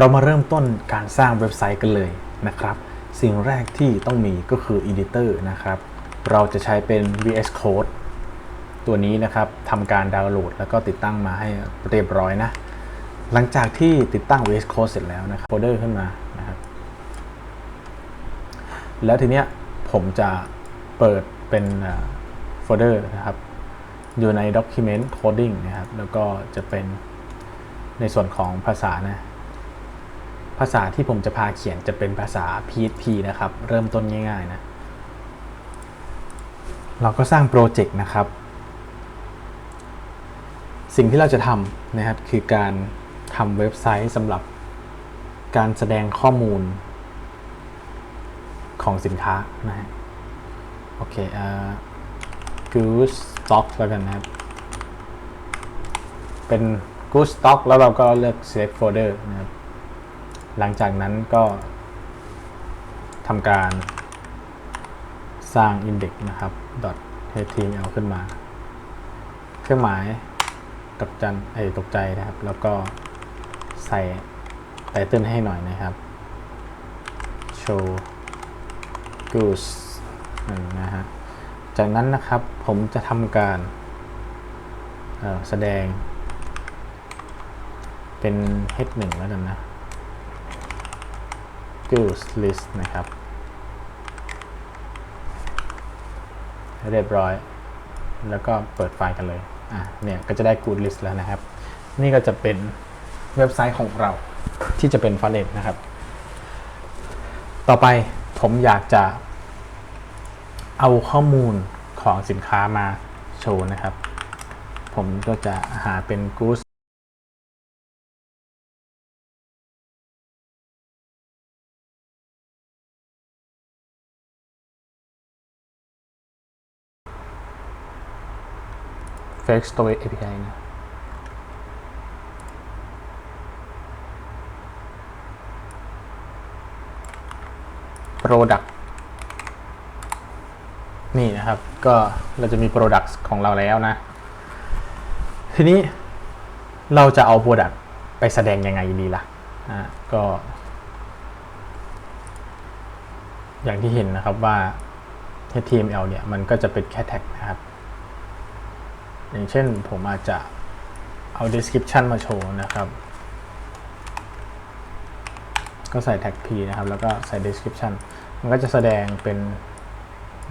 เรามาเริ่มต้นการสร้างเว็บไซต์กันเลยนะครับ สิ่งแรกที่ต้องมีก็คือ Editor นะครับ เราจะใช้เป็น VS Code ตัวนี้นะครับทำการดาวน์โหลด แล้วก็ติดตั้งมาให้เรียบร้อยนะ หลังจากที่ติดตั้ง VS Code เสร็จแล้วนะครับโฟลเดอร์ขึ้นมานะครับ แล้วทีเนี้ยผมจะเปิดเป็นโฟลเดอร์นะครับ อยู่ใน Document Coding นะครับ แล้วก็จะเป็นในส่วนของภาษานะ ภาษาที่ผมจะพาเขียนจะเป็นภาษา PHP นะครับ เริ่มต้นง่ายๆนะ เราก็สร้างโปรเจกต์นะครับ สิ่งที่เราจะทำนะครับคือการทำเว็บไซต์สำหรับการแสดงข้อมูลของสินค้านะฮะโอเคอ่า Goose Stock แล้วกันนะครับ เป็น Goose Stock แล้วเราก็เลือก Save Folder นะครับ หลังจากนั้นก็ทำการสร้าง index นะครับ .html ขึ้นมา เครื่องหมายตกจันไอตกใจนะครับ แล้วก็ใส่ไตเติลให้หน่อยนะครับ show goose นะฮะ จากนั้นนะครับผมจะทำการแสดงเป็น h1 แล้วกันนะ goose list นะครับ เรียบร้อย แล้วก็เปิดไฟล์กันเลย อะ เนี่ยก็จะได้ good list แล้วนะครับ นี่ก็จะเป็นเว็บไซต์ของเราที่จะเป็นฟ r เ n นะครับ ต่อไปผมอยากจะเอาข้อมูลของสินค้ามาโชว์นะครับ ผมก็จะหาเป็น goose fake story API นะ Product นี่นะครับ ก็เราจะมี Product ของเราแล้วนะ ทีนี้เราจะเอา Product ไปแสดงยังไงดีล่ะอ่าก็ อย่างที่เห็นนะครับว่า HTML เนี่ย มันก็จะเป็นแค่แท็กนะครับ อย่างเช่นผมอาจจะเอา description มาโชว์นะครับ ก็ใส่ tag p นะครับ แล้วก็ใส่ description มันก็จะแสดงเป็น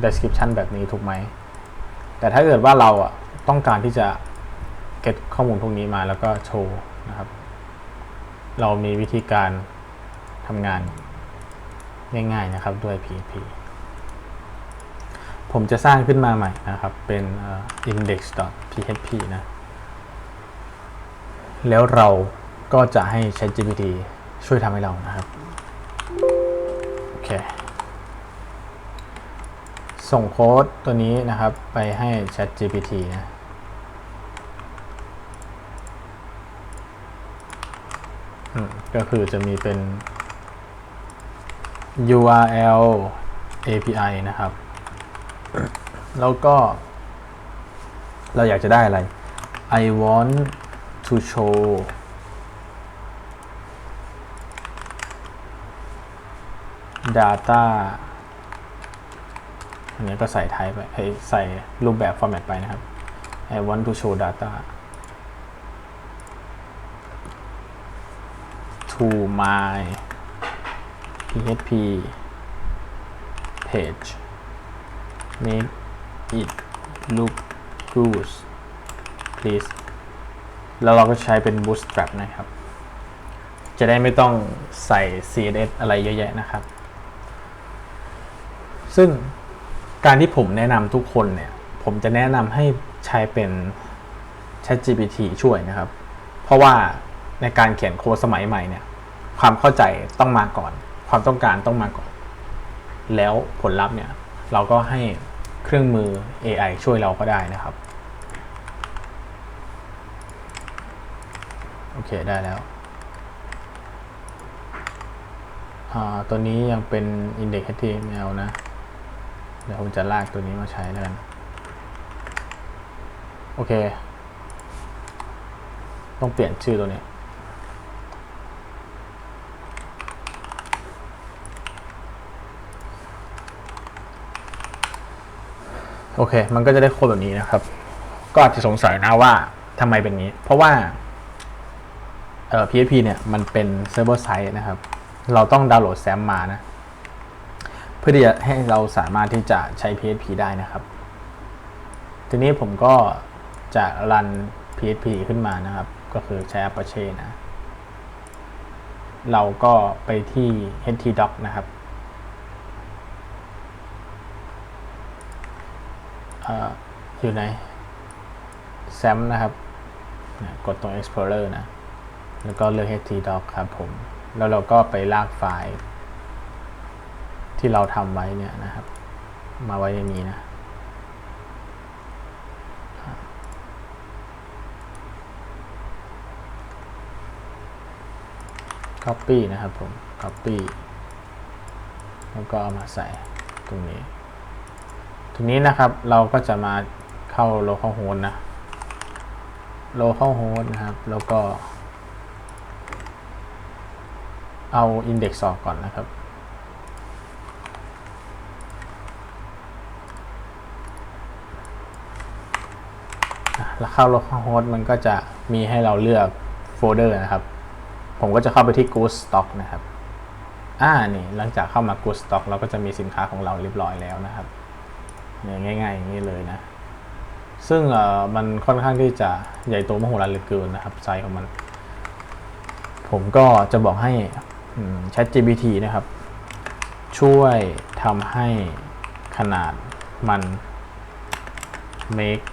description แบบนี้ถูกไหม แต่ถ้าเกิดว่าเราอะต้องการที่จะ get ข้อมูลพวกนี้มาแล้วก็โชว์นะครับ เรามีวิธีการทำงานง่ายๆนะครับด้วย PHP ผมจะสร้างขึ้นมาใหม่นะครับ เป็น index.php นะ แล้วเราก็จะให้ ChatGPT ช่วยทำให้เรานะครับ โอเค ส่งโค้ดตัวนี้นะครับไปให้ ChatGPT นะก็คือจะมีเป็น URL API นะครับ แล้วก็ เราอยากจะได้อะไร I want to show data อันนี้ก็ใส่ไทป์ไปให้ใส่รูปแบบ format ไปนะครับ I want to show data to my PHP page make it look good please แล้วเราก็ใช้เป็น bootstrap นะครับ จะได้ไม่ต้องใส่ CSS อะไรเยอะแยะนะครับ ซึ่งการที่ผมแนะนำทุกคนเนี่ย ผมจะแนะนำให้ใช้เป็น ChatGPT ช่วยนะครับ เพราะว่าในการเขียนโค้ดสมัยใหม่เนี่ย ความเข้าใจต้องมาก่อน ความต้องการต้องมาก่อน แล้วผลลัพธ์เนี่ย เราก็ให้เครื่องมือ AI ช่วยเราก็ได้นะครับ โอเคได้แล้ว ตัวนี้ยังเป็น index html นะ เดี๋ยวผมจะลากตัวนี้มาใช้แล้วกัน โอเค ต้องเปลี่ยนชื่อตัวนี้ โอเค มันก็จะได้โค้ดแบบนี้นะครับ ก็อาจจะสงสัยนะว่าทำไมเป็นงี้ เพราะว่าเอ่อ PHP เนี่ยมันเป็นเซิร์ฟเวอร์ไซต์นะครับ เราต้องดาวน์โหลดแซมมานะ เพื่อที่จะให้เราสามารถที่จะใช้ PHP ได้นะครับ ทีนี้ผมก็จะรัน PHP ขึ้นมานะครับ ก็คือใช้ Apache นะ เราก็ไปที่ htdoc นะครับ ออยู่ใน SAM นะครับ กดตรง Explorer นะ แล้วก็เลือก htdoc ครับผม แล้วเราก็ไปลากไฟล์ ที่เราทำไว้เนี่ยนะครับ มาไว้ในนี้นะ Copy นะครับผม Copy แล้วก็เอามาใส่ตรงนี้ ทีนี้นะครับเราก็จะมาเข้า localhost นะ localhost นะครับ แล้วก็ เอา index ออกก่อนนะครับ แล้วเข้า localhost มันก็จะมีให้เราเลือกโฟลเดอร์นะครับ ผมก็จะเข้าไปที่ good stock นะครับ อ่า นี่ หลังจากเข้ามา good stock เราก็จะมีสินค้าของเราเรียบร้อยแล้วนะครับ เนี่ยง่ายๆอย่างนี้เลยนะ ซึ่งมันค่อนข้างที่จะใหญ่โตมโหฬารเหลือเกินนะครับไซส์ของมัน ผมก็จะบอกให้ ChatGPT นะครับ ช่วยทำให้ขนาดมัน make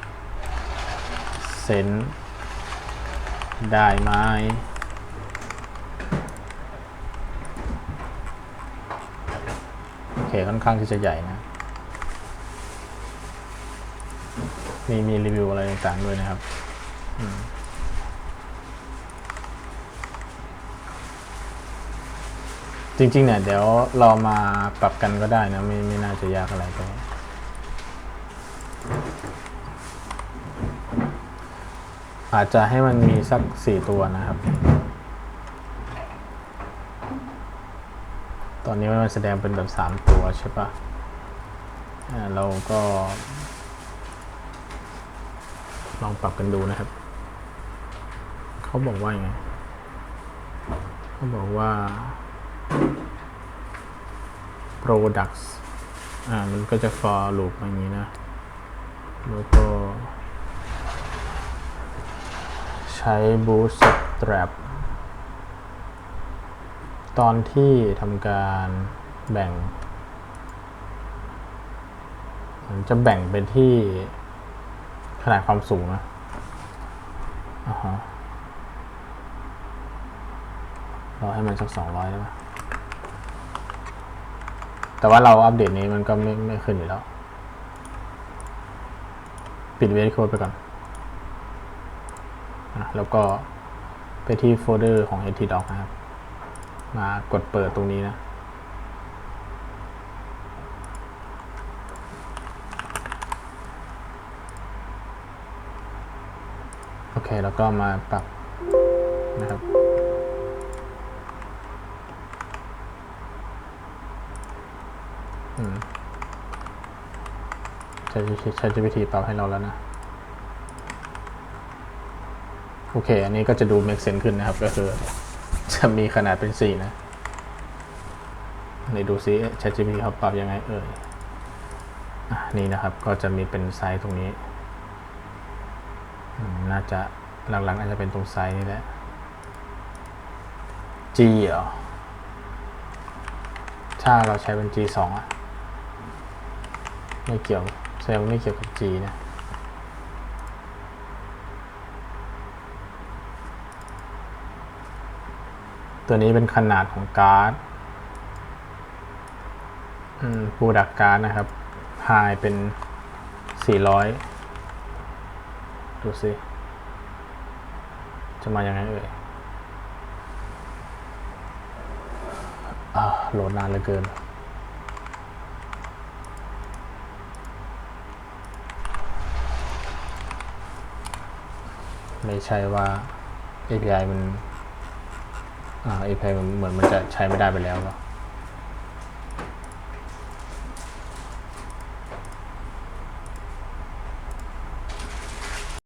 sense ได้ไหมโอเคค่อนข้างที่จะใหญ่นะ มีมีรีวิวอะไรต่างๆด้วยนะครับจริงๆเนี่ยเดี๋ยวเรามาปรับกันก็ได้นะ ไม่ไม่น่าจะยากอะไรก็อาจจะให้มันมีสักสี่ตัวนะครับ ตอนนี้มันแสดงเป็นแบบสามตัวใช่ปะอ่าเราก็ ลองปรับกันดูนะครับ เขาบอกว่าไงเขาบอกว่า products อ่า มันก็จะ for loop อย่างนี้นะ แล้วก็ ใช้ bootstrap ตอนที่ทำการแบ่งมันจะแบ่งเป็นที่ ขนาดความสูงนะอ่าฮะเราให้มันสักสองร้อยได้ปะแต่ว่าเราอัปเดตนี้มันก็ไม่ไม่ขึ้นอยู่แล้ว ปิดเวทโค้ดไปก่อนอแล้วก็ไปที่โฟลเดอร์ของ htdoc นะครับ มากดเปิดตรงนี้นะ เค แล้วก็มาปรับนะครับ อืมใช้ใช้ GPT ปรับให้เราแล้วนะ โอเค อันนี้ก็จะดู make sense ขึ้นนะครับ ก็คือจะมีขนาดเป็น 4 นะในดูซิ ChatGPT เขาปรับยังไงเอ่ยนี่นะครับ ก็จะมีเป็นไซส์ตรงนี้ น่าจะหลังๆอาจจะเป็นตรงไซส์นี่แหละ G เหรอ ถ้าเราใช้เป็น G 2อะไม่เกี่ยวแสดงว่าไม่เกี่ยวกับ G นะตัวนี้เป็นขนาดของการ์ดอืมปูดักการ์ดนะครับไฮเป็น 400 ดูสิ จะมาอยังไงเอ่ยโหลดนานเหลือเกิน ไม่ใช่ว่า API มัน อ่า API มันเหมือนมันจะใช้ไม่ได้ไปแล้วหรอ